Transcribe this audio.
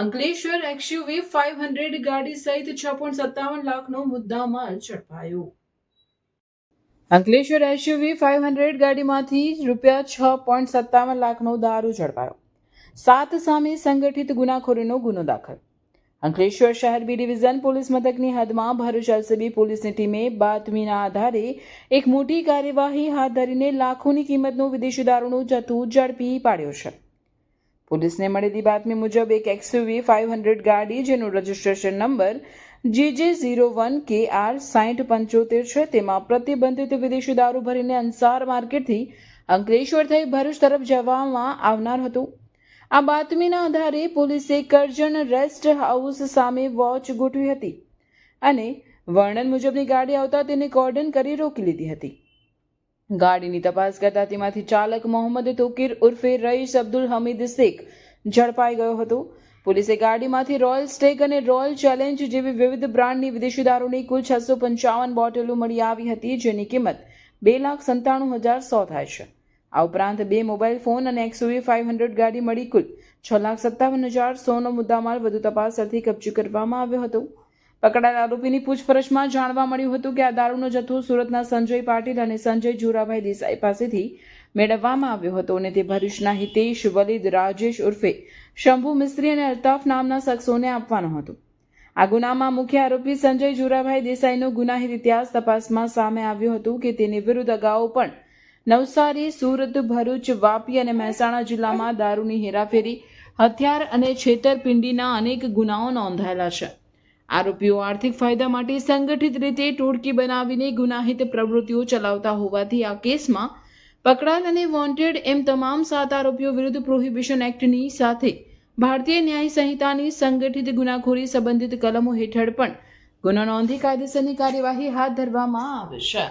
Ankleshwar XUV five hundred ગાડી સહિત છ પોઈન્ટ સત્તાવન લાખનો મુદ્દામાલ ઝડપાયો. અંકલેશ્વર એસયુવી ફાઇવ હંડ્રેડ ગાડીમાંથી રૂપિયા છ પોઈન્ટ સત્તાવન લાખનો દારૂ ઝડપાયો. સાત સામે સંગઠિત ગુનાખોરીનો ગુનો દાખલ. અંકલેશ્વર શહેર બી ડિવિઝન પોલીસ મથકની હદમાં ભરૂચ એલસીબી પોલીસની ટીમે બાતમીના આધારે એક મોટી કાર્યવાહી હાથ ધરીને લાખોની કિંમતનું વિદેશી દારૂનું જથ્થું ઝડપી પાડ્યો છે. પોલીસને મળેલી બાતમી મુજબ એક એક્સયુવી ફાઇવ હંડ્રેડ ગાડી જેનું registration number GJ zero one K R સાઠ પંચોતેર છે. તેમાં પ્રતિબંધિત વિદેશી દારૂ ભરીને અંસાર માર્કેટથી અંકલેશ્વર થઈ ભરૂચ તરફ જવામાં આવનાર હતું. આ બાતમીના આધારે પોલીસે કરજણ રેસ્ટ હાઉસ સામે વોચ ગોઠવી હતી અને વર્ણન મુજબની ગાડી આવતા તેને કોર્ડન કરી રોકી લીધી હતી. ગાડીની તપાસ કરતા તેમાંથી ચાલક મોહમ્મદ તોકીર ઉર્ફે રઈસ અબ્દુલ હમીદ શેખ ઝડપાઈ ગયો હતો. પોલીસે ગાડીમાંથી રોયલ સ્ટેક અને રોયલ ચેલેન્જ જેવી વિવિધ બ્રાન્ડની વિદેશી દારૂની કુલ છસો પંચાવન બોટલો મળી આવી હતી, જેની કિંમત બે લાખ સંતાણું હજાર સો થાય છે. આ ઉપરાંત બે મોબાઈલ ફોન અને એક્સયુવી ફાઇવ હંડ્રેડ ગાડી મળી કુલ છ લાખ સત્તાવન હજાર સોનો મુદ્દામાલ વધુ તપાસ અર્થે કબજે કરવામાં આવ્યો હતો. પકડાયેલ આરોપીની પૂછપરછમાં જાણવા મળ્યું હતું કે આ દારૂનો જથ્થો સુરતના સંજય પાટીલ અને સંજય જુરાભાઈ દેસાઈ પાસેથી મેળવવામાં આવ્યો હતો અને તે ભરૂચના હિતેશ, વલીદ, રાજેશ ઉર્ફે શંભુ મિસ્ત્રી અને અલ્તાફ નામના શખ્સોને આપવાનો હતો. આ ગુનામાં મુખ્ય આરોપી સંજય જુરાભાઈ દેસાઈનો ગુનાહિત ઇતિહાસ તપાસમાં સામે આવ્યું હતું કે તેની વિરુદ્ધ અગાઉ પણ નવસારી, સુરત, ભરૂચ, વાપી અને મહેસાણા જિલ્લામાં દારૂની હેરાફેરી, હથિયાર અને છેતરપિંડીના અનેક ગુનાઓ નોંધાયેલા છે. આરોપીઓ આર્થિક ફાયદા માટે સંગઠિત રીતે ટોળકી બનાવીને ગુનાહિત પ્રવૃત્તિઓ ચલાવતા હોવાથી આ કેસમાં પકડાયેલ અને વોન્ટેડ એમ તમામ સાત આરોપીઓ વિરુદ્ધ પ્રોહિબિશન એક્ટની સાથે ભારતીય ન્યાય સંહિતાની સંગઠિત ગુનાખોરી સંબંધિત કલમો હેઠળ પણ ગુનો નોંધી કાયદેસરની કાર્યવાહી હાથ ધરવામાં આવે છે.